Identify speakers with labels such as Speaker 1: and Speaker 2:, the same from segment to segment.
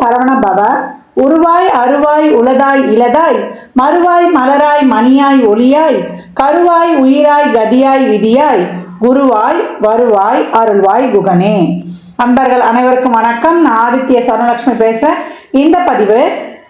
Speaker 1: சரவண பவ உருவாய் அருவாய் உளதாய் இளதாய் மறுவாய் மலராய் மணியாய் ஒளியாய் கருவாய் உயிராய் கதியாய் விதியாய் குருவாய் வருவாய் அருள்வாய் குகனே. அன்பர்கள் அனைவருக்கும் வணக்கம். நான் ஆதித்ய சரணலட்சுமி பேசுகிறேன் இந்த பதிவு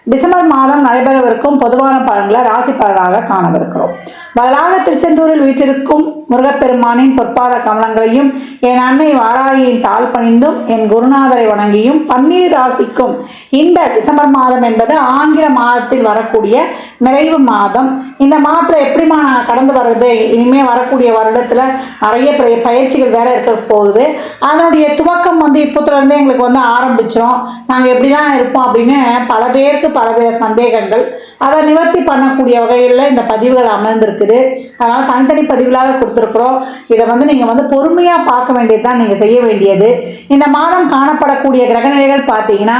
Speaker 1: டிசம்பர் மாதம் நடைபெறவிருக்கும் பொதுவான பலன்களை ராசி பலனாக காணவிருக்கிறோம். வரலாக திருச்செந்தூரில் வீற்றிருக்கும் முருகப்பெருமானின் பொற்பாத கமலங்களையும் என் அன்னை வாராகியின் தாழ் பணிந்தும் என் குருநாதரை வணங்கியும் பன்னீர் ராசிக்கும் இந்த டிசம்பர் மாதம் என்பது ஆங்கில மாதத்தில் வரக்கூடிய நிறைவு மாதம். இந்த மாதத்தில் எப்படிமா நான் கடந்து வர்றது? இனிமேல் வரக்கூடிய வருடத்தில் நிறைய பயிற்சிகள் வேற இருக்க போகுது. அதனுடைய துவக்கம் வந்து இப்போத்துலேருந்தே எங்களுக்கு வந்து ஆரம்பிச்சிடும் நாங்கள் எப்படிலாம் இருப்போம் அப்படின்னு பல பேருக்கு பல பேர் சந்தேகங்கள். அதை நிவர்த்தி பண்ணக்கூடிய வகையில் இந்த பதிவுகள் அமர்ந்திருக்குது அதனால் தனித்தனி பதிவுகளாக கொடுத்துருக்குறோம். இதை வந்து நீங்கள் வந்து பொறுமையாக பார்க்க வேண்டியது தான் நீங்கள் செய்ய வேண்டியது. இந்த மாதம் காணப்படக்கூடிய கிரகநிலைகள் பார்த்தீங்கன்னா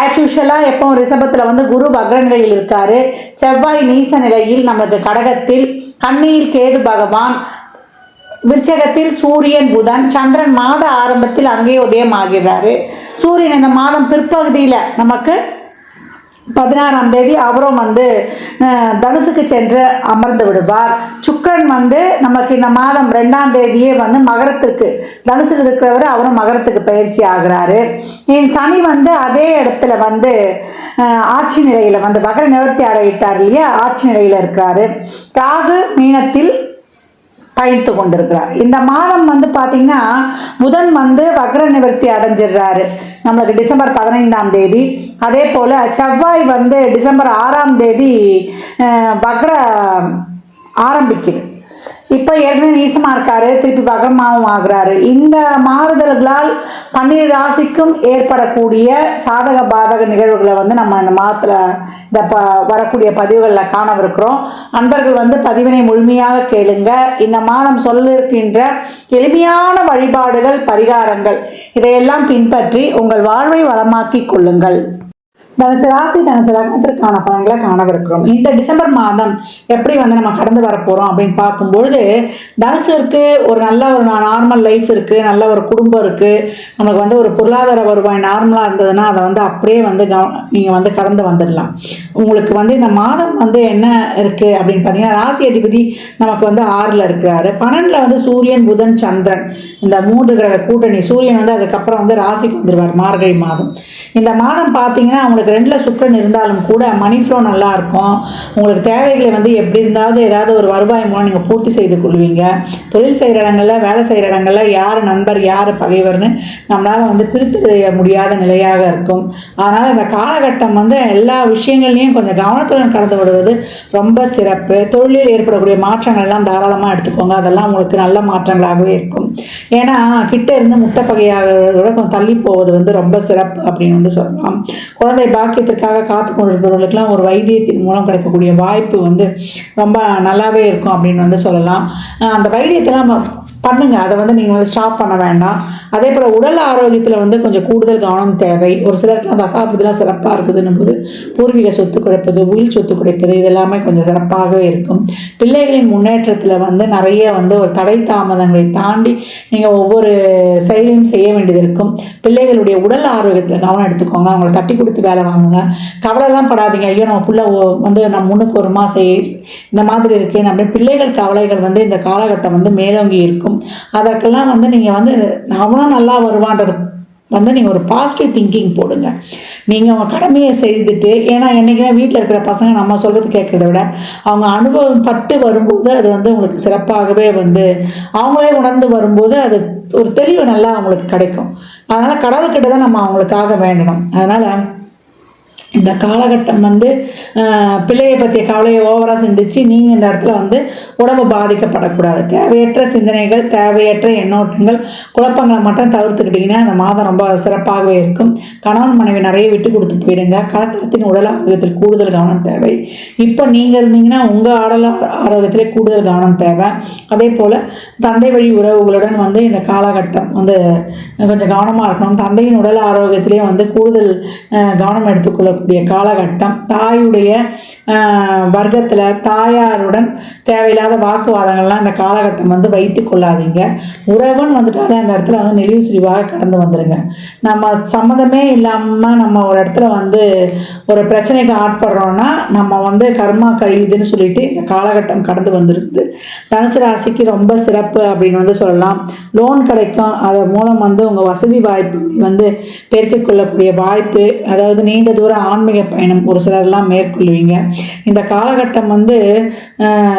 Speaker 1: ஆஸ் யூஷுவலாக எப்பவும் ரிஷபத்தில் வந்து குரு வக்ர நிலையில் செவ்வாய் நீச நிலையில் நமக்கு கடகத்தில் கண்ணியில் கேது பகவான் விருச்சகத்தில் சூரியன் புதன் சந்திரன் மாத ஆரம்பத்தில் அங்கே உதயமாகிறாரு சூரியன் இந்த மாதம் பிற்பகுதியில் நமக்கு பதினாறாம் தேதி அவரும் வந்து தனுசுக்கு சென்று அமர்ந்து விடுவார். சுக்கரன் வந்து நமக்கு இந்த மாதம் ரெண்டாம் தேதியே வந்து மகரத்துக்கு தனுசுக்கு இருக்கிறவர் அவரும் மகரத்துக்கு பயிற்சி ஆகிறாரு. என் சனி வந்து அதே இடத்துல வந்து ஆட்சி நிலையில் வந்து மகர நிவர்த்தி அடையிட்டார் இல்லையா? ஆட்சி நிலையில் இருக்கிறாரு. ராகு மீனத்தில் பயணித்து கொண்டிருக்கிறார். இந்த மாதம் வந்து பார்த்தீங்கன்னா புதன் வந்து வக்ர நிவர்த்தி அடைஞ்சிடுறாரு. நம்மளுக்கு டிசம்பர் பதினைந்தாம் தேதி. அதே போல் செவ்வாய் வந்து டிசம்பர் ஆறாம் தேதி வக்ர ஆரம்பிக்குது. இப்போ ஏற்கனவே நீசமாக இருக்காரு திருப்பி வகமாவும் ஆகிறாரு. இந்த மாறுதல்களால் பன்னிரு ராசிக்கும் ஏற்படக்கூடிய சாதக பாதக நிகழ்வுகளை வந்து நம்ம இந்த மாதத்தில் இந்த ப வரக்கூடிய பதிவுகளில் காணவிருக்கிறோம். அன்பர்கள் வந்து பதிவினை முழுமையாக கேளுங்க. இந்த மாதம் சொல்லிருக்கின்ற எளிமையான வழிபாடுகள் பரிகாரங்கள் இதையெல்லாம் பின்பற்றி உங்கள் வாழ்வை வளமாக்கிக் கொள்ளுங்கள். தனுசு ராசி தனுசு லக்னத்திற்கான பலன்களை காணவிருக்கிறோம். இந்த டிசம்பர் மாதம் எப்படி வந்து நம்ம கடந்து வர போகிறோம் அப்படின்னு பார்க்கும்பொழுது தனுசுக்கு ஒரு நல்ல ஒரு நார்மல் லைஃப் இருக்குது நல்ல ஒரு குடும்பம் இருக்குது நமக்கு வந்து ஒரு பொருளாதார வருவாய் நார்மலாக இருந்ததுன்னா அதை வந்து அப்படியே வந்து கவ நீங்கள் வந்து கடந்து வந்துடலாம். உங்களுக்கு வந்து இந்த மாதம் வந்து என்ன இருக்குது அப்படின்னு பார்த்தீங்கன்னா ராசி அதிபதி நமக்கு வந்து ஆறில் இருக்கிறாரு. பன்னெண்டில் வந்து சூரியன் புதன் சந்திரன். இந்த மூன்று கிரக கூட்டணி சூரியன் வந்து அதுக்கப்புறம் வந்து ராசிக்கு வந்துடுவார் மார்கழி மாதம். இந்த மாதம் பார்த்தீங்கன்னா அவங்களுக்கு உங்களுக்கு ரெண்டில் சுக்கரன் இருந்தாலும் கூட மணி ஃப்ளோ நல்லா இருக்கும். உங்களுக்கு தேவைகளை வந்து எப்படி இருந்தாவது ஏதாவது ஒரு வருவாய் மூலம் நீங்கள் பூர்த்தி செய்து கொள்வீங்க. தொழில் செய்கிற இடங்களில் வேலை செய்கிற இடங்களில் யார் நண்பர் யார் பகைவர்னு நம்மளால் வந்து பிரித்து முடியாத நிலையாக இருக்கும். அதனால் இந்த காலகட்டம் வந்து எல்லா விஷயங்கள்லையும் கொஞ்சம் கவனத்துடன் கடந்து விடுவது ரொம்ப சிறப்பு. தொழிலில் ஏற்படக்கூடிய மாற்றங்கள் எல்லாம் தாராளமாக எடுத்துக்கோங்க. அதெல்லாம் உங்களுக்கு நல்ல மாற்றங்களாகவே இருக்கும். ஏன்னா கிட்ட இருந்து முட்டை பகையாகிறதோட விட கொஞ்சம் தள்ளி போவது வந்து ரொம்ப சிறப்பு அப்படின்னு வந்து சொல்லலாம். குழந்தை பாக்கியத்திற்காக காத்து கொண்டிருப்பவர்களுக்கெல்லாம் ஒரு வைத்தியத்தின் மூலம் கிடைக்கக்கூடிய வாய்ப்பு வந்து ரொம்ப நல்லாவே இருக்கும் அப்படின்னு வந்து சொல்லலாம். அஹ் அந்த வைத்தியத்தெல்லாம் பண்ணுங்கள் பண்ணுங்க. அதை வந்து நீங்கள் வந்து ஸ்டாப் பண்ண வேண்டாம். அதே போல் உடல் ஆரோக்கியத்தில் வந்து கொஞ்சம் கூடுதல் கவனம் தேவை. ஒரு சிலருக்குலாம் தசாபதிலாம் சிறப்பாக இருக்குதுன்னும் போது பூர்வீக சொத்து குறைப்பது உயில் சொத்து குறைப்பது இதெல்லாமே கொஞ்சம் சிறப்பாகவே இருக்கும். பிள்ளைகளின் முன்னேற்றத்தில் வந்து நிறைய வந்து ஒரு தடை தாமதங்களை தாண்டி நீங்கள் ஒவ்வொரு செயலையும் செய்ய வேண்டியது இருக்கும். பிள்ளைகளுடைய உடல் ஆரோக்கியத்தில் கவனம் எடுத்துக்கோங்க. அவங்கள தட்டி கொடுத்து வேலை வாங்குங்க. கவலைலாம் படாதீங்க. ஐயோ நம்ம புள்ள வந்து நம்ம முன்னுக்கு ஒரு மாதம் இந்த மாதிரி இருக்கேன் அப்படின்னு பிள்ளைகள் கவலைகள் வந்து இந்த காலகட்டம் வந்து மேலோங்கி இருக்கும். அதற்கெல்லாம் வந்து நீங்கள் வந்து அவனும் நல்லா வருவான்றது வந்து நீங்கள் ஒரு பாசிட்டிவ் திங்கிங் போடுங்க. நீங்கள் அவங்க கடமையை செய்துட்டு ஏன்னா என்றைக்குமே வீட்டில் இருக்கிற பசங்க நம்ம சொல்கிறது கேட்குறத விட அவங்க அனுபவம் பட்டு வரும்போது அது வந்து உங்களுக்கு சிறப்பாகவே வந்து அவங்களே உணர்ந்து வரும்போது அது ஒரு தெளிவு நல்லா அவங்களுக்கு கிடைக்கும். அதனால் கடவுள்கிட்ட தான் நம்ம அவங்களுக்காக வேண்டணும். அதனால் இந்த காலகட்டம் வந்து பிள்ளையை பற்றிய கவலையை ஓவராக சிந்திச்சு நீங்கள் இந்த இடத்துல வந்து உடம்பு பாதிக்கப்படக்கூடாது. தேவையற்ற சிந்தனைகள் தேவையற்ற எண்ணோட்டங்கள் குழப்பங்களை மட்டும் தவிர்த்துக்கிட்டிங்கன்னா இந்த மாதம் ரொம்ப சிறப்பாகவே இருக்கும். கணவன் மனைவி நிறைய விட்டு கொடுத்து போயிடுங்க. கலத்தரத்தின் உடல் ஆரோக்கியத்தில் கூடுதல் கவனம் தேவை. இப்போ நீங்கள் இருந்தீங்கன்னா உங்கள் ஆடல் ஆரோக்கியத்திலே கூடுதல் கவனம் தேவை. அதே போல் தந்தை வழி உறவுகளுடன் வந்து இந்த காலகட்டம் வந்து கொஞ்சம் கவனமாக இருக்கணும். தந்தையின் உடல் ஆரோக்கியத்திலே வந்து கூடுதல் கவனம் எடுத்துக்கொள்ள இருக்கக்கூடிய காலகட்டம் தாயுடைய வர்க்கத்தில் தாயாருடன் தேவையில்லாத வாக்குவாதங்கள்லாம் இந்த காலகட்டம் வந்து வைத்து கொள்ளாதீங்க. உறவுன்னு வந்துட்டாலே அந்த இடத்துல வந்து நெளிவு சுழிவாக கடந்து வந்துடுங்க நம்ம சம்மந்தமே இல்லாமல் நம்ம ஒரு இடத்துல வந்து ஒரு பிரச்சனைக்கு ஆட்படுறோம்னா நம்ம வந்து கர்மா கழியுதுன்னு சொல்லிட்டு இந்த காலகட்டம் கடந்து வந்துருக்குது. தனுசு ராசிக்கு ரொம்ப சிறப்பு அப்படின்னு வந்து சொல்லலாம். லோன் கிடைக்கும். அதன் மூலம் வந்து உங்கள் வசதி வாய்ப்பு வந்து பெருக்கிக் கொள்ளக்கூடிய வாய்ப்பு. அதாவது நீண்ட தூரம் ஆன்மீக பயணம் ஒரு சிலர்லாம் மேற்கொள்வீங்க இந்த காலகட்டம் வந்து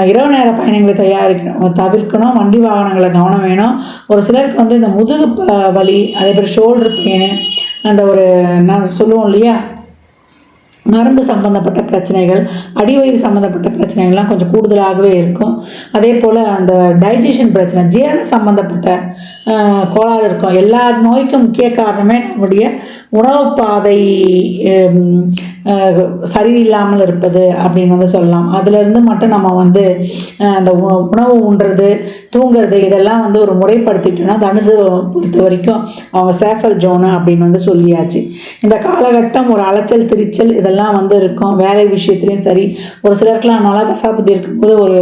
Speaker 1: இரவு நேர பயணங்களை தயாரிக்கணும் தவிர்க்கணும் வண்டி வாகனங்களை கவனம் வேணும். ஒரு சிலருக்கு வந்து இந்த முதுகு ப- வலி அதே மாதிரி ஷோல்டர் பெயின் அந்த ஒரு நான் சொல்லுவோம் இல்லையா? நரம்பு சம்பந்தப்பட்ட பிரச்சனைகள் அடிவயிறு சம்மந்தப்பட்ட பிரச்சனைகள்லாம் கொஞ்சம் கூடுதலாகவே இருக்கும். அதே போல் அந்த டைஜஷன் பிரச்சனை ஜீரண சம்மந்தப்பட்ட கோளாறு இருக்கும். எல்லா நோய்க்கும் முக்கிய காரணமே நம்முடைய உணவு பாதை சரியில்லாமல் இருப்பது அப்படின்னு வந்து சொல்லலாம். அதுலேருந்து மட்டும் நம்ம வந்து அந்த உணவு உண்றது தூங்குறது இதெல்லாம் வந்து ஒரு முறைப்படுத்திட்டோம்னா தனுசு பொறுத்த வரைக்கும் அவங்க சேஃபர் ஜோனு அப்படின்னு வந்து சொல்லியாச்சு. இந்த காலகட்டம் ஒரு அலைச்சல் திரிச்சல் இதெல்லாம் வந்து இருக்கும். வேலை விஷயத்துலையும் சரி. ஒரு சிலருக்குலாம் நல்லா தசாபதி இருக்கும்போது ஒரு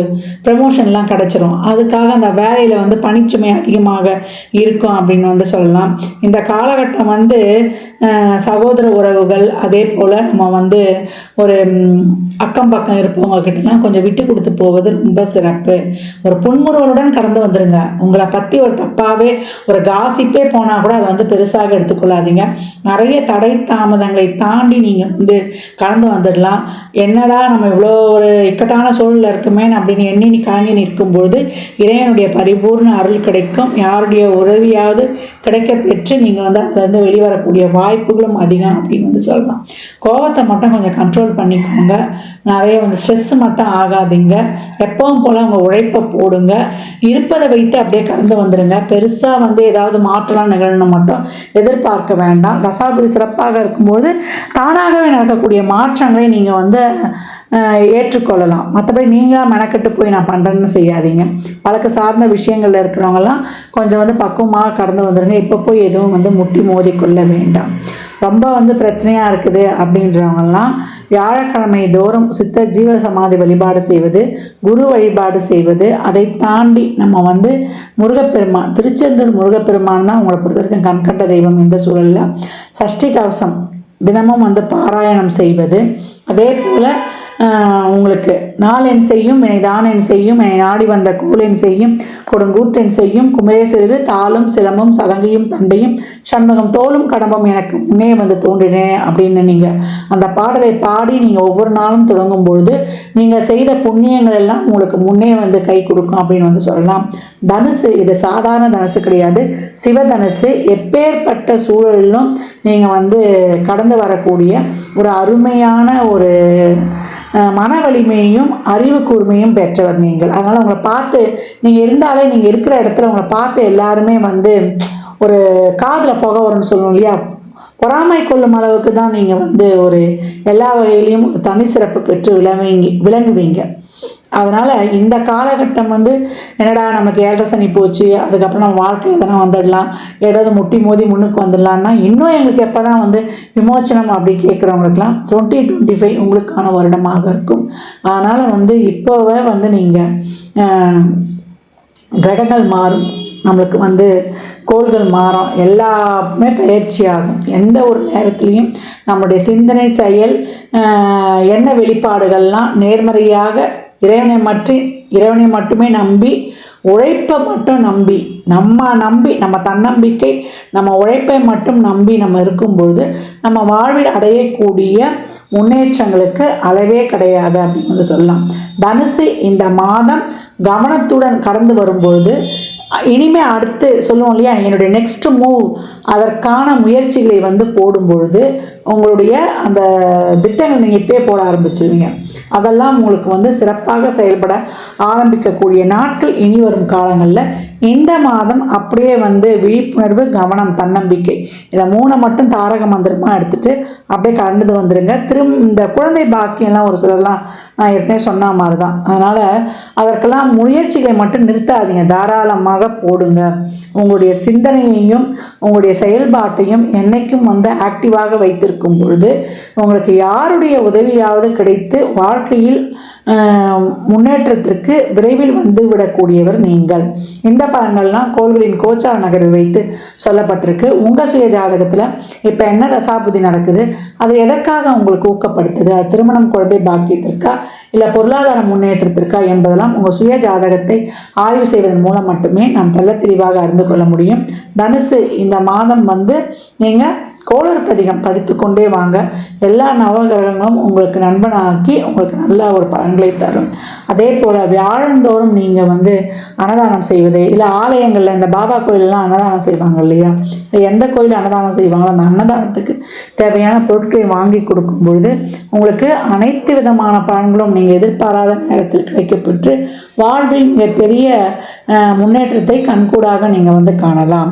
Speaker 1: ப்ரமோஷன்லாம் கிடச்சிரும். அதுக்காக அந்த வேலையில் வந்து பணிச்சுமை அதிகமாக இருக்கும் அப்படின்னு வந்து சொல்லலாம். இந்த காலகட்டம் வந்து சகோதர உறவுகள் அதே போல் நம்ம வந்து ஒரு அக்கம் பக்கம் இருப்பவங்க கிட்டலாம் கொஞ்சம் விட்டு கொடுத்து போவது ரொம்ப சிறப்பு. ஒரு புன்முறுவலுடன் கடந்து வந்துருங்க. உங்களை பற்றி ஒரு தப்பாகவே ஒரு காசிப்பே போனால் கூட அதை வந்து பெருசாக எடுத்துக்கொள்ளாதீங்க. நிறைய தடை தாமதங்களை தாண்டி நீங்கள் வந்து கடந்து வந்துடலாம். என்னடா நம்ம இவ்வளோ ஒரு இக்கட்டான சூழலில் இருக்குமே அப்படின்னு எண்ணி நீ கலங்கி நிற்கும் பொழுது இறைவனுடைய பரிபூர்ண அருள் கிடைக்கும். யாருடைய உதவியாவது கிடைக்க பெற்று நீங்கள் வந்து அதில் வந்து வெளிவரக்கூடிய வாய்ப்புகளும் அதிகம் அப்படின்னு வந்து சொல்லலாம். கோவத்தை மட்டும் கொஞ்சம் கண்ட்ரோல் பண்ணிக்கோங்க. நிறைய வந்து ஸ்ட்ரெஸ் மட்டும் ஆகாதீங்க. எப்பவும் போல் அவங்க உழைப்பை போடுங்க. இருப்பதை வைத்து அப்படியே கடந்து வந்துடுங்க பெருசாக வந்து ஏதாவது மாற்றலாம் நிகழணும் மட்டும் எதிர்பார்க்க வேண்டாம். தசாபதி சிறப்பாக இருக்கும்போது தானாகவே நடக்கக்கூடிய மாற்றங்களை நீங்கள் வந்து ஏற்றுக்கொள்ளலாம். மற்றபடி நீங்களாக மெனக்கெட்டு போய் நான் பண்ணுறேன்னு செய்யாதீங்க. வழக்கு சார்ந்த விஷயங்களில் இருக்கிறவங்கலாம் கொஞ்சம் வந்து பக்குவமாக கடந்து வந்துடுங்க இப்போ போய் எதுவும் வந்து முட்டி மோதிக்கொள்ள வேண்டாம். ரொம்ப வந்து பிரச்சனையாக இருக்குது அப்படின்றவங்கெல்லாம் வியாழக்கிழமை தோறும் சித்த ஜீவ சமாதி வழிபாடு செய்வது குரு வழிபாடு செய்வது அதை தாண்டி நம்ம வந்து முருகப்பெருமான் திருச்செந்தூர் முருகப்பெருமான் தான் உங்களை பொறுத்த வரைக்கும் தெய்வம் இந்த சூழலில். சஷ்டி கவசம் தினமும் வந்து பாராயணம் செய்வது. அதே போல் உங்களுக்கு நாளென் செய்யும் என்னை தானென் செய்யும் என்னை நாடி வந்த கூலென் செய்யும் கொடுங்கூற்றென் செய்யும் குமரேசரு தாளும் சிலம்பும் சதங்கையும் தண்டையும் சண்முகம் தோளும் கடம்பும் எனக்கு முன்னே வந்து தோன்றினேன் அப்படின்னு நீங்கள் அந்த பாடலை பாடி நீங்கள் ஒவ்வொரு நாளும் தொடங்கும் பொழுது நீங்கள் செய்த புண்ணியங்கள் எல்லாம் உங்களுக்கு முன்னே வந்து கை கொடுக்கும் அப்படின்னு வந்து சொல்லலாம். தனுசு இது சாதாரண தனுசு கிடையாது. சிவதனுசு எப்பேற்பட்ட சூழலிலும் நீங்கள் வந்து கடந்து வரக்கூடிய ஒரு அருமையான ஒரு மன வலிமையும் அறிவு கூர்மையும் பெற்றவர் நீங்கள். அதனால் உங்களை பார்த்து நீங்கள் இருந்தாலே நீங்கள் இருக்கிற இடத்துல உங்களை பார்த்து எல்லாருமே வந்து ஒரு காதில் புகை வரும்னு சொல்லுவோம் இல்லையா? பொறாமை கொள்ளும் அளவுக்கு தான் நீங்கள் வந்து ஒரு எல்லா வகையிலையும் தனி சிறப்பு பெற்று விளங்குவீங்க விளங்குவீங்க. அதனால் இந்த காலகட்டம் வந்து என்னடா நமக்கு ஏழரை சனி போச்சு அதுக்கப்புறம் நம்ம வாழ்க்கை எதனா வந்துடலாம் ஏதாவது முட்டி மோதி முன்னுக்கு வந்துடலான்னா இன்னும் எங்களுக்கு எப்போ தான் வந்து விமோச்சனம் அப்படி கேட்குறவங்களுக்குலாம் டுவெண்ட்டி டுவெண்ட்டி ஃபைவ் உங்களுக்கான வருடமாக இருக்கும். அதனால் வந்து இப்போவே வந்து நீங்கள் கிரகங்கள் மாறும். நம்மளுக்கு வந்து கோள்கள் மாறும். எல்லாமே பயிற்சியாகும் எந்த ஒரு நேரத்துலையும் நம்முடைய சிந்தனை செயல் எண்ண வெளிப்பாடுகள்லாம் நேர்மறையாக இறைவனை மற்றி இறைவனை மட்டுமே நம்பி உழைப்பை மட்டும் நம்பி நம்ம நம்பி நம்ம தன்னம்பிக்கை நம்ம உழைப்பை மட்டும் நம்பி நம்ம இருக்கும்பொழுது நம்ம வாழ்வில் அடையக்கூடிய முன்னேற்றங்களுக்கு அளவே கிடையாது அப்படின்னு வந்து சொல்லலாம். தனுசு இந்த மாதம் கவனத்துடன் கடந்து வரும்பொழுது இனிமே அடுத்து சொல்லுவோம் இல்லையா என்னுடைய நெக்ஸ்ட் மூவ் அதற்கான முயற்சிகளை வந்து போடும்பொழுது உங்களுடைய அந்த திட்டங்கள் நீங்கள் இப்பயே போட ஆரம்பிச்சிருவீங்க. அதெல்லாம் உங்களுக்கு வந்து சிறப்பாக செயல்பட ஆரம்பிக்கக்கூடிய நாட்கள் இனி வரும் காலங்களில் இந்த மாதம் அப்படியே வந்து விழிப்புணர்வு கவனம் தன்னம்பிக்கை இதை மூணை மட்டும் தாரக மந்திரமாக எடுத்துட்டு அப்படியே கடந்து வந்துடுங்க திரும் இந்த குழந்தை பாக்கியெல்லாம் ஒரு சிலர்லாம் நான் ஏற்கனவே சொன்ன மாதிரி தான் அதனால் அதற்கெல்லாம் முயற்சிகளை மட்டும் நிறுத்தாதீங்க. தாராளமாக போடுங்க. உங்களுடைய சிந்தனையையும் உங்களுடைய செயல்பாட்டையும் என்றைக்கும் வந்து ஆக்டிவாக வைத்திருக்கும் இருக்கும் பொழுது உங்களுக்கு யாருடைய உதவியாவது கிடைத்து வாழ்க்கையில் முன்னேற்றத்திற்கு விரைவில் வந்து விடக்கூடியவர் நீங்கள். இந்த பலன்கள்லாம் கோள்களின் கோச்சார நகர்வை வைத்து சொல்லப்பட்டிருக்கு. உங்கள் சுய ஜாதகத்தில் இப்போ என்ன தசாபுதி நடக்குது? அது எதற்காக உங்களுக்கு ஊக்கப்படுத்துது? அது திருமணம் குழந்தை பாக்கியத்திற்கா? இல்லை பொருளாதார முன்னேற்றத்திற்கா என்பதெல்லாம் உங்கள் சுய ஜாதகத்தை ஆய்வு செய்வதன் மூலம் மட்டுமே நாம் தெள்ள தெளிவாக அறிந்து கொள்ள முடியும். தனுசு இந்த மாதம் வந்து நீங்கள் கோளர் பதிகம் படித்து கொண்டே வாங்க. எல்லா நவகிரகங்களும் உங்களுக்கு நண்பனாக்கி உங்களுக்கு நல்ல ஒரு பலன்களை தரும். அதே போல் வியாழந்தோறும் நீங்கள் வந்து அன்னதானம் செய்வது இல்லை ஆலயங்களில் இந்த பாபா கோயிலெலாம் அன்னதானம் செய்வாங்க இல்லையா? இல்லை எந்த கோயில் அன்னதானம் செய்வாங்களோ அந்த அன்னதானத்துக்கு தேவையான பொருட்களை வாங்கி கொடுக்கும் பொழுது உங்களுக்கு அனைத்து விதமான பலன்களும் நீங்கள் எதிர்பாராத நேரத்தில் கிடைக்கப்பெற்று வாழ்வில் மிகப்பெரிய முன்னேற்றத்தை கண்கூடாக நீங்கள் வந்து காணலாம்.